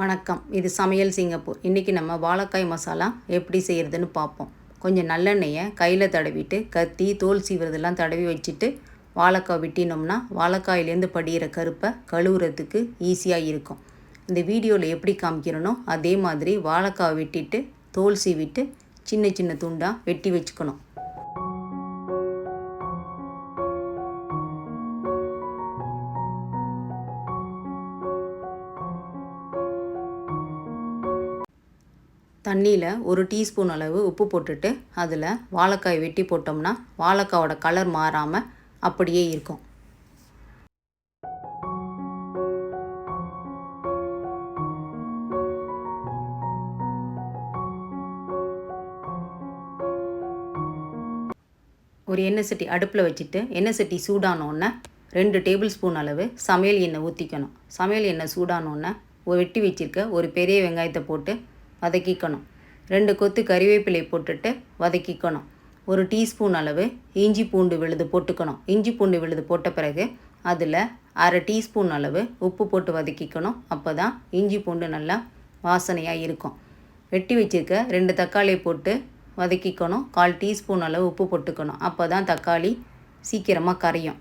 வணக்கம். இது சமையல் சிங்கப்பூர். இன்றைக்கி நம்ம வாழைக்காய் மசாலா எப்படி செய்கிறதுன்னு பார்ப்போம். கொஞ்சம் நல்லெண்ணெயை கையில் தடவிட்டு கத்தி தோல் சீவுறதெல்லாம் தடவி வச்சுட்டு வாழைக்காய் விட்டினோம்னா வாழைக்காயிலேருந்து படிகிற கருப்பை கழுவுறதுக்கு ஈஸியாக இருக்கும். இந்த வீடியோவில் எப்படி காமிக்கிறனோ அதே மாதிரி வாழைக்காய் வெட்டிட்டு தோல் சீவிட்டு சின்ன சின்ன துண்டாக வெட்டி வச்சுக்கணும். தண்ணியில் ஒரு டீஸ்பூன் அளவு உப்பு போட்டுட்டு அதில் வாழைக்காய் வெட்டி போட்டோம்னா வாழைக்காவோட கலர் மாறாமல் அப்படியே இருக்கும். ஒரு எண்ணெய் சட்டி அடுப்பில் வச்சுட்டு எண்ணெய் சட்டி சூடானோடனே ரெண்டு டேபிள் ஸ்பூன் அளவு சமையல் எண்ணெய் ஊற்றிக்கணும் சமையல் எண்ணெய் சூடானோடனே வெட்டி வச்சுருக்க ஒரு பெரிய வெங்காயத்தை போட்டு வதக்கிக்கணும். ரெண்டு கொத்து கறிவேப்பிலை போட்டுட்டு வதக்கிக்கணும். ஒரு டீஸ்பூன் அளவு இஞ்சி பூண்டு விழுது போட்டுக்கணும். இஞ்சி பூண்டு விழுது போட்ட பிறகு அதில் அரை டீஸ்பூன் அளவு உப்பு போட்டு வதக்கிக்கணும். அப்போ தான் இஞ்சி பூண்டு நல்லா வாசனையாக இருக்கும். வெட்டி வச்சுருக்க ரெண்டு தக்காளியை போட்டு வதக்கிக்கணும். கால் டீஸ்பூன் அளவு உப்பு போட்டுக்கணும். அப்போ தான் தக்காளி சீக்கிரமாக கரையும்.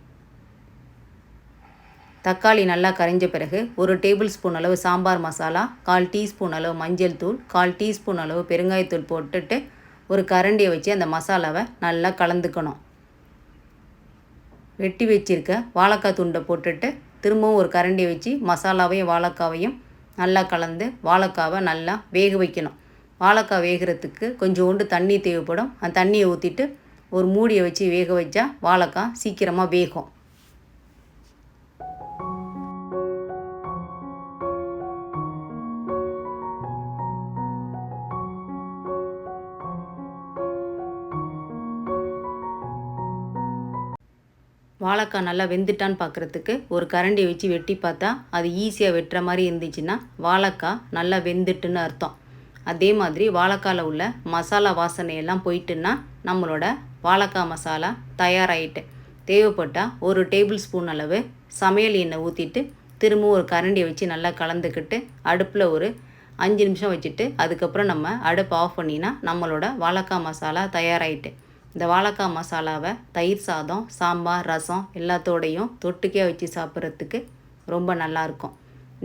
தக்காளி நல்லா கரைஞ்ச பிறகு ஒரு டேபிள் ஸ்பூன் அளவு சாம்பார் மசாலா கால் டீஸ்பூன் அளவு மஞ்சள் தூள் கால் டீஸ்பூன் அளவு பெருங்காயத்தூள் போட்டுட்டு ஒரு கரண்டியை வச்சு அந்த மசாலாவை நல்லா கலந்துக்கணும். வெட்டி வச்சிருக்க வாழைக்காய் துண்டை போட்டுட்டு திரும்பவும் ஒரு கரண்டியை வச்சு மசாலாவையும் வாழைக்காவையும் நல்லா கலந்து வாழைக்காவை நல்லா வேக வைக்கணும். வாழைக்காய் வேகிறதுக்கு கொஞ்சோண்டு தண்ணி தேவைப்படும். அந்த தண்ணியை ஊற்றிட்டு ஒரு மூடியை வச்சு வேக வச்சா வாழைக்காய் சீக்கிரமாக வேகும். வாழைக்காய் நல்லா வெந்துட்டான்னு பார்க்குறதுக்கு ஒரு கரண்டியை வச்சு வெட்டி பார்த்தா அது ஈஸியாக வெட்டுற மாதிரி இருந்துச்சுன்னா வாழைக்காய் நல்லா வெந்துட்டுன்னு அர்த்தம். அதே மாதிரி வாழைக்காயில் உள்ள மசாலா வாசனையெல்லாம் போயிட்டுன்னா நம்மளோட வாழைக்காய் மசாலா தயாராகிட்டு தேவைப்பட்டால் ஒரு டேபிள் ஸ்பூன் அளவு சமையல் எண்ணெய் ஊற்றிட்டு திரும்பவும் ஒரு கரண்டியை வச்சு நல்லா கலந்துக்கிட்டு அடுப்பில் ஒரு அஞ்சு நிமிஷம் வச்சுட்டு அதுக்கப்புறம் நம்ம அடுப்பு ஆஃப் பண்ணினா நம்மளோட வாழைக்காய் மசாலா தயாராகிட்டு இந்த வாழைக்காய் மசாலாவை தயிர் சாதம் சாம்பார் ரசம் எல்லாத்தோடையும் தொட்டுக்கே வச்சு சாப்பிட்றதுக்கு ரொம்ப நல்லாயிருக்கும்.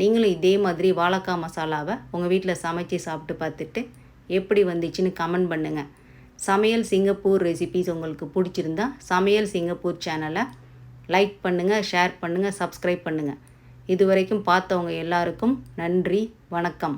நீங்களும் இதே மாதிரி வாழைக்காய் மசாலாவை உங்கள் வீட்டில் சமைச்சு சாப்பிட்டு பார்த்துட்டு எப்படி வந்துச்சுன்னு கமெண்ட் பண்ணுங்கள் சமையல் சிங்கப்பூர் ரெசிபீஸ் உங்களுக்கு பிடிச்சிருந்தா சமையல் சிங்கப்பூர் சேனலை லைக் பண்ணுங்கள் ஷேர் பண்ணுங்கள் சப்ஸ்கிரைப் பண்ணுங்கள் இது வரைக்கும் பார்த்தவங்க எல்லாருக்கும் நன்றி வணக்கம்.